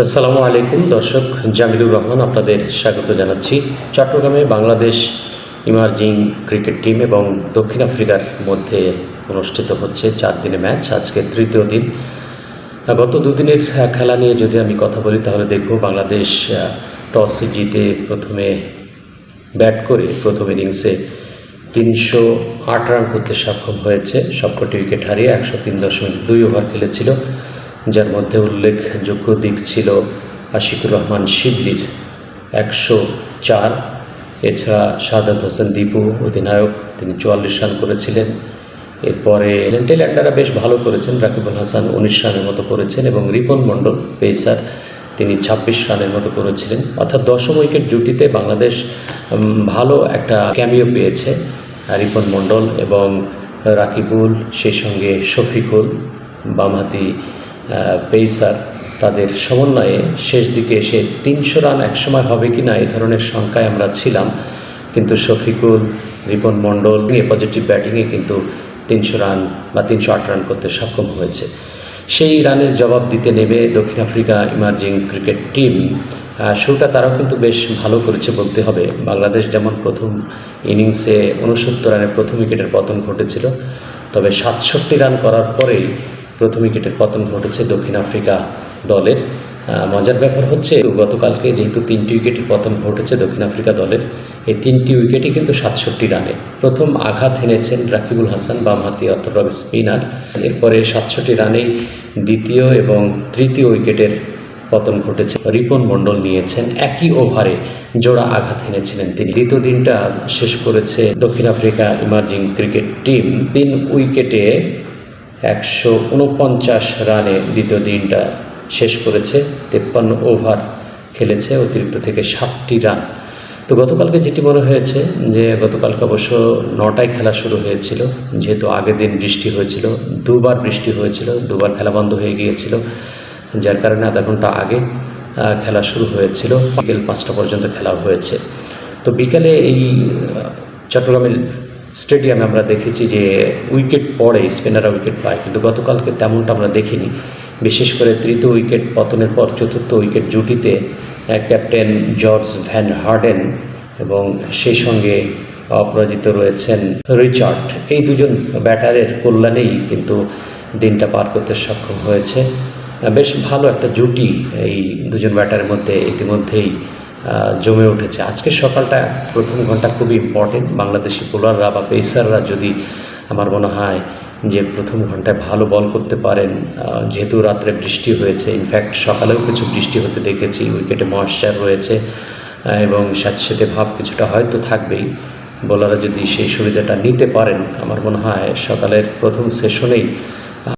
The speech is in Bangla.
আসসালামু আলাইকুম, দর্শক, জামিলুর রহমান আপনাদের স্বাগত জানাচ্ছি। চট্টগ্রামে বাংলাদেশ ইমার্জিং ক্রিকেট টিম এবং দক্ষিণ আফ্রিকার মধ্যে অনুষ্ঠিত হচ্ছে চার দিনের ম্যাচ, আজকে তৃতীয় দিন। গত দুদিনের খেলা নিয়ে যদি আমি কথা বলি, তাহলে দেখব বাংলাদেশ টস জিতে প্রথমে ব্যাট করে প্রথম ইনিংসে তিনশো আট রান করতে সক্ষম হয়েছে। সবকটি উইকেট হারিয়ে একশো তিন দশমিক দুই ওভার খেলেছিল। যার মধ্যে উল্লেখযোগ্য দিক ছিল আশিকুর রহমান শিবলির একশো চার। এছাড়া সাদাত হোসেন দীপু অধিনায়ক, তিনি চুয়াল্লিশ রান করেছিলেন। এরপরে টেলান্ডারা বেশ ভালো করেছেন। রাকিবুল হাসান উনিশ রানের মতো করেছেন এবং রিপন মণ্ডল, পেসার, তিনি ছাব্বিশ রানের মতো করেছিলেন। অর্থাৎ দশম উইকেট জুটিতে বাংলাদেশ ভালো একটা ক্যামিও পেয়েছে। রিপন মণ্ডল এবং রাকিবুল, সেই সঙ্গে শফিকুল, বামহাতি পেসার তাদের সমন্বয়ে শেষ দিকে এসে তিনশো রান একসময় হবে কি না এই ধরনের সংখ্যায় আমরা ছিলাম। কিন্তু শফিকুল, রিপন মণ্ডল পজিটিভ ব্যাটিংয়ে কিন্তু তিনশো রান বা তিনশো আট রান করতে সক্ষম হয়েছে। সেই রানের জবাব দিতে নেমে দক্ষিণ আফ্রিকা ইমার্জিং ক্রিকেট টিম শুরুটা তারাও কিন্তু বেশ ভালো করেছে বলতে হবে। বাংলাদেশ যেমন প্রথম ইনিংসে উনসত্তর রানের প্রথম উইকেটের পতন ঘটেছিল, তবে সাতষট্টি রান করার পরেই প্রথম উইকেটের পতন ঘটেছে দক্ষিণ আফ্রিকা দলের। মজার ব্যাপার হচ্ছে গতকালকে যেহেতু তিনটি উইকেটের পতন ঘটেছে দক্ষিণ আফ্রিকা দলের, এই তিনটি উইকেটই কিন্তু সাতষট্টি রানে। প্রথম আঘাত এনেছেন রাকিবুল হাসান, বামহাতি অর্থোডক্স স্পিনার। এরপরে সাতষট্টি রানেই দ্বিতীয় এবং তৃতীয় উইকেটের পতন ঘটেছে। রিপন মণ্ডল নিয়েছেন একই ওভারে জোড়া আঘাত এনেছিলেন তিনি। দ্বিতীয় দিনটা শেষ করেছে দক্ষিণ আফ্রিকা ইমার্জিং ক্রিকেট টিম। তিন উইকেটে একশো উনপঞ্চাশ রানে দ্বিতীয় দিনটা শেষ করেছে, তেপ্পান্ন ওভার খেলেছে, অতিরিক্ত থেকে সাতটি রান। তো গতকালকে যেটি মনে হয়েছে যে গতকালকে অবশ্য নটায় খেলা শুরু হয়েছিল, যেহেতু আগের দিন বৃষ্টি হয়েছিল, দুবার বৃষ্টি হয়েছিল, দুবার খেলা বন্ধ হয়ে গিয়েছিল, যার কারণে আধা ঘণ্টা আগে খেলা শুরু হয়েছিল। বিকেল পাঁচটা পর্যন্ত খেলা হয়েছে। তো বিকেলে এই চট্টগ্রামের স্টেডিয়ামে আমরা দেখেছি যে উইকেট পড়ে স্পিনাররা উইকেট পায়, কিন্তু গতকালকে তেমনটা আমরা দেখিনি। বিশেষ করে তৃতীয় উইকেট পতনের পর চতুর্থ উইকেট জুটিতে ক্যাপ্টেন জর্জ ভ্যান হার্ডেন এবং সেই সঙ্গে অপরাজিত রয়েছেন রিচার্ড। এই দুজন ব্যাটারের কল্যাণেই কিন্তু দিনটা পার করতে সক্ষম হয়েছে। বেশ ভালো একটা জুটি এই দুজন ব্যাটারের মধ্যে ইতিমধ্যেই জমে উঠেছে। আজকের সকালটা প্রথম ঘণ্টা খুবই ইম্পর্টেন্ট বাংলাদেশি বোলাররা বা পেসাররা যদি আমার মনে হয় যে প্রথম ঘন্টায় ভালো বল করতে পারেন যেহেতু রাত্রে বৃষ্টি হয়েছে ইনফ্যাক্ট সকালেও কিছু বৃষ্টি হতে দেখেছি উইকেটে ময়েশ্চার রয়েছে এবং স্যাঁতস্যাঁতে ভাব কিছুটা হয়তো থাকবেই। বোলাররা যদি সেই সুবিধাটা নিতে পারেন, আমার মনে হয় সকালের প্রথম সেশনেই